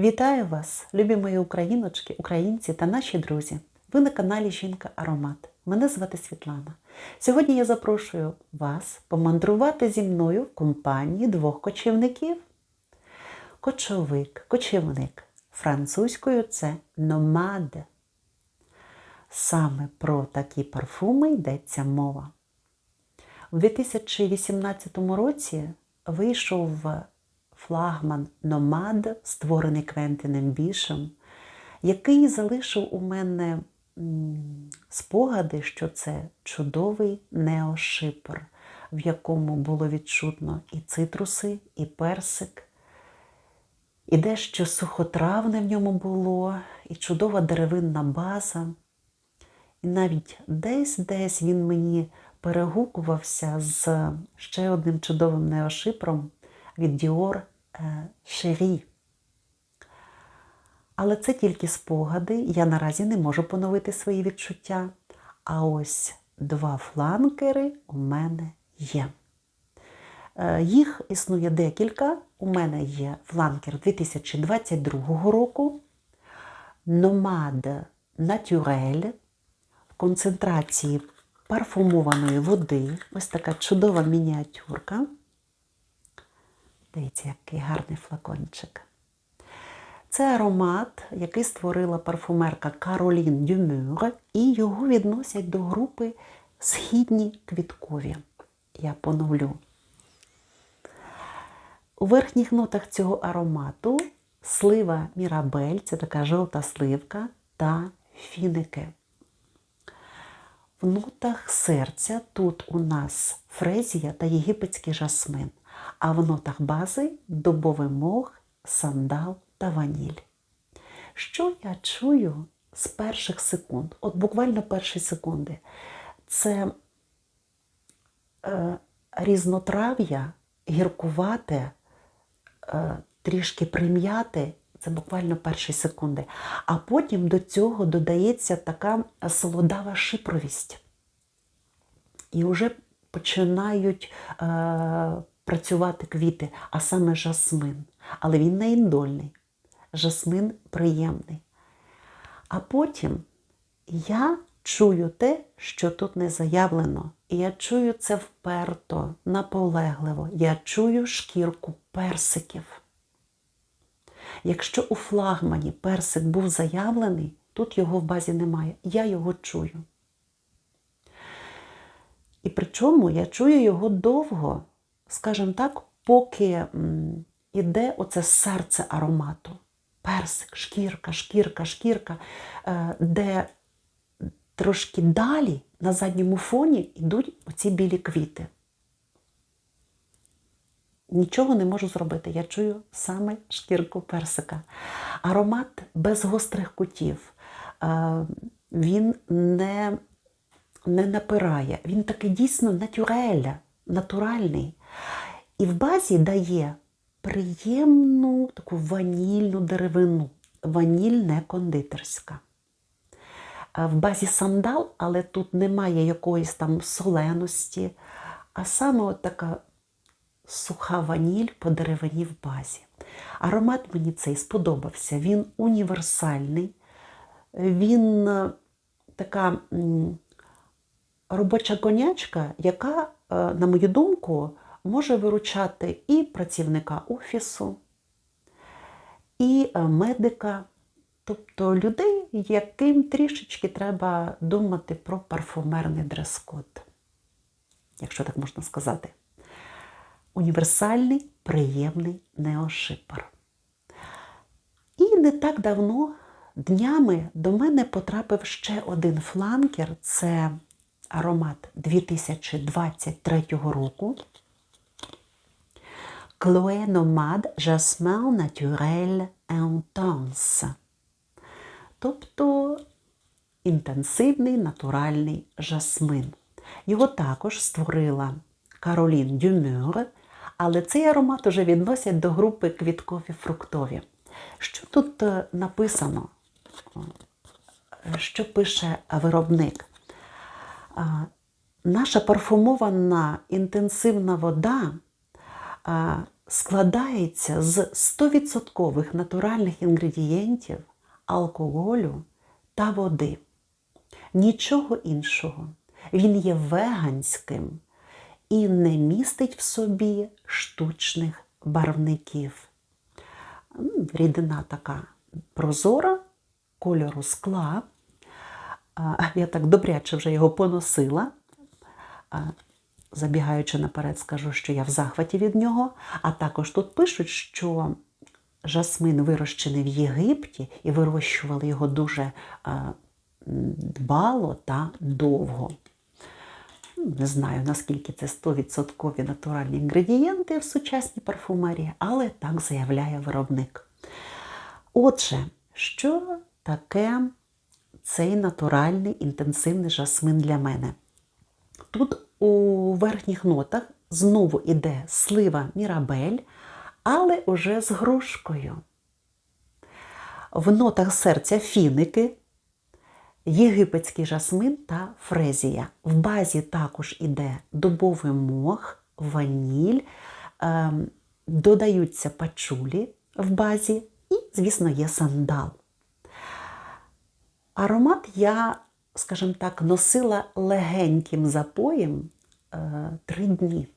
Вітаю вас, любі мої україночки, українці та наші друзі. Ви на каналі Жінка Аромат. Мене звати Світлана. Сьогодні я запрошую вас помандрувати зі мною в компанії двох кочівників. Кочовик, кочівник. Французькою це номад. Саме про такі парфуми йдеться мова. У 2018 році вийшов флагман Номад, створений Квентином Бішем, який залишив у мене спогади, що це чудовий неошипр, в якому було відчутно і цитруси, і персик, і дещо сухотравне в ньому було, і чудова деревинна база. І навіть десь-десь він мені перегукувався з ще одним чудовим неошипром від Dior Шері. Але це тільки спогади, я наразі не можу поновити свої відчуття. А ось два фланкери у мене є. Е, Їх існує декілька. У мене є фланкер 2022 року, Nomad Naturel в концентрації парфумованої води. Ось така чудова мініатюрка. Дивіться, який гарний флакончик. Це аромат, який створила парфумерка Каролін Дюмюр, і його відносять до групи східні квіткові. Я поновлю. У верхніх нотах цього аромату слива Мірабель, це така жовта сливка, та фіники. В нотах серця тут у нас фрезія та єгипетський жасмин, а в нотах бази дубовий мох, сандал та ваніль. Що я чую з перших секунд? От буквально перші секунди. Це е, різнотрав'я, гіркувате, е, трішки прим'яте, це буквально перші секунди. А потім до цього додається така солодава шипровість. І вже починають е, працювати квіти, а саме жасмин. Але він не індольний. Жасмин приємний. А потім я чую те, що тут не заявлено. І я чую це вперто, наполегливо. Я чую шкірку персиків. Якщо у флагмані персик був заявлений, тут його в базі немає. Я його чую. І причому я чую його довго, скажімо так, поки м, іде оце серце аромату. Персик, шкірка, шкірка, шкірка, е, де трошки далі на задньому фоні йдуть оці білі квіти. Нічого не можу зробити. Я чую саме шкірку персика. Аромат без гострих кутів. Е, Він не, не напирає. Він такий дійсно натюреля, натуральний. І в базі дає приємну таку ванільну деревину. Ваніль не кондитерська. В базі сандал, але тут немає якоїсь там соленості, а саме от така суха ваніль по деревині в базі. Аромат мені цей сподобався. Він універсальний, він е, така робоча конячка, яка, е, на мою думку, може виручати і працівника офісу, і е, медика, тобто людей, яким трішечки треба думати про парфумерний дрес-код, якщо так можна сказати універсальний, приємний неошипер. І не так давно, днями, до мене потрапив ще один фланкер це аромат 2023 року. Chloé Nomade Jasmin Naturel Intense. Тобто інтенсивний натуральний жасмин. Його також створила Каролін Дюмюр, але цей аромат уже відносять до групи квіткові фруктові. Що тут е, написано? Що пише виробник? Наша парфумована інтенсивна вода складається з 100% натуральних інгредієнтів, алкоголю та води. Нічого іншого. Він є веганським і не містить в собі штучних барвників. Рідина така прозора, кольору скла. Я так добряче вже його поносила. Забігаючи наперед, скажу, що я в захваті від нього. А також тут пишуть, що жасмин вирощений в Єгипті і вирощували його дуже а, дбало та довго. Ну, Не знаю, наскільки це 100% натуральні інгредієнти в сучасній парфумерії, але так заявляє виробник. Отже, що таке цей натуральний інтенсивний жасмин для мене? Тут у верхніх нотах знову іде слива мірабель, але уже з грушкою. В нотах серця фіники, єгипетський жасмин та фрезія. В базі також іде дубовий мох, ваніль, ем, додаються пачулі в базі і, звісно, є сандал. Аромат я, скажімо так, носила легеньким запоєм е, три дні.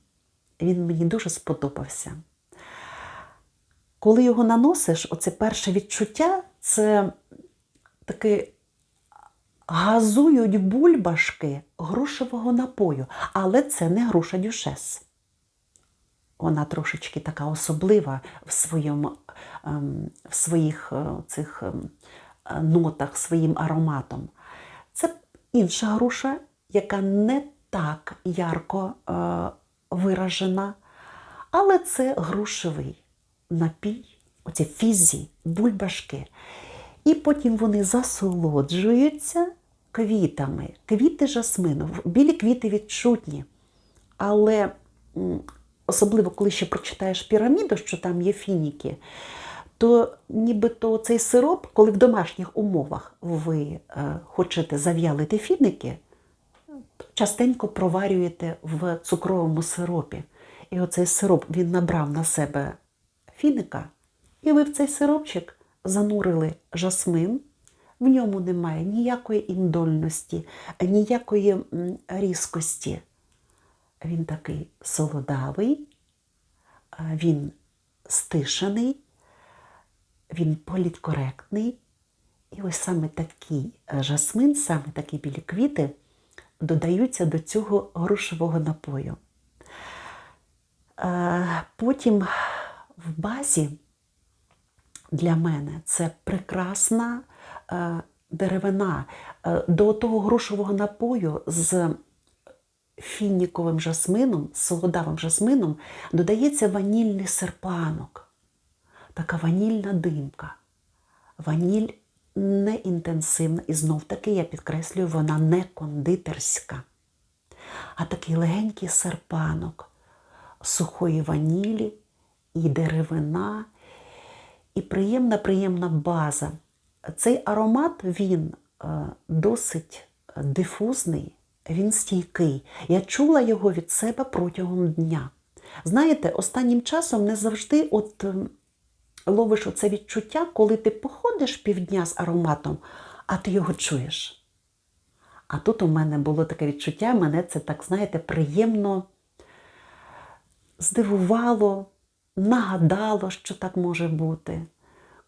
Він мені дуже сподобався. Коли його наносиш, оце перше відчуття це таке газують бульбашки грушевого напою, але це не груша дюшес. Вона трошечки така особлива в, своєму, ем, в своїх е, цих ем, е, нотах, своїм ароматом. Інша груша, яка не так ярко е, виражена, але це грушевий напій, оці фізі, бульбашки. І потім вони засолоджуються квітами. Квіти жасмину. Білі квіти відчутні. Але особливо, коли ще прочитаєш піраміду, що там є фініки, то нібито цей сироп, коли в домашніх умовах ви е, хочете зав'ялити фіники, частенько проварюєте в цукровому сиропі. І оцей сироп він набрав на себе фіника, і ви в цей сиропчик занурили жасмин. В ньому немає ніякої індольності, ніякої різкості. Він такий солодавий, він стишений, він політкоректний. І ось саме такий е, жасмин, саме такі білі квіти додаються до цього грушевого напою. Е, Потім в базі для мене це прекрасна е, деревина. До того грушового напою з фініковим жасмином, з солодавим жасмином додається ванільний серпанок, така ванільна димка. Ваніль не інтенсивна, і знов таки я підкреслюю, вона не кондитерська, а такий легенький серпанок сухої ванілі і деревина, і приємна, приємна база. Цей аромат він е, досить дифузний, він стійкий. Я чула його від себе протягом дня. Знаєте, останнім часом не завжди от е, ловиш оце відчуття, коли ти походиш півдня з ароматом, а ти його чуєш. А тут у мене було таке відчуття, мене це так, знаєте, приємно здивувало, нагадало, що так може бути.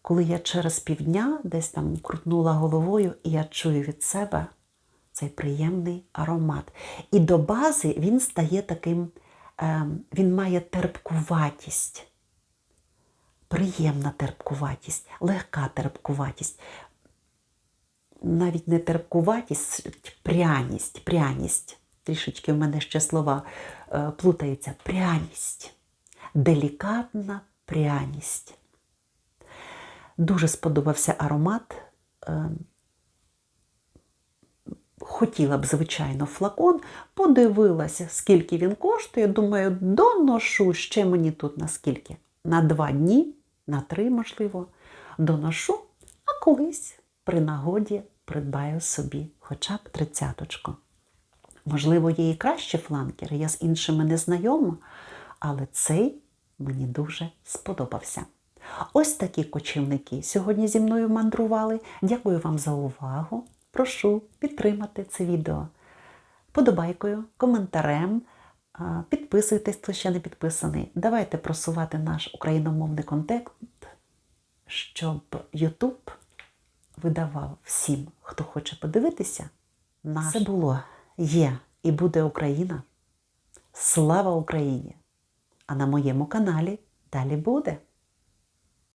Коли я через півдня десь там крутнула головою, і я чую від себе цей приємний аромат. І до бази він стає таким, е, він має терпкуватість. Приємна терпкуватість, легка терпкуватість. Навіть не терпкуватість, пряність, пряність. Трішечки в мене ще слова е, плутаються. Пряність. Делікатна пряність. Дуже сподобався аромат. Е, Хотіла б, звичайно, флакон, подивилася, скільки він коштує. Думаю, доношу ще мені тут на скільки? На два дні, на три, можливо, доношу, а колись при нагоді придбаю собі хоча б тридцяточку. Можливо, є і кращі фланкери, я з іншими не знайома, але цей мені дуже сподобався. Ось такі кочівники сьогодні зі мною мандрували. Дякую вам за увагу. Прошу підтримати це відео подобайкою, коментарем. Підписуйтесь, хто ще не підписаний. Давайте просувати наш україномовний контент, щоб YouTube видавав всім, хто хоче подивитися. Наш. Це було, є і буде Україна. Слава Україні! А на моєму каналі далі буде.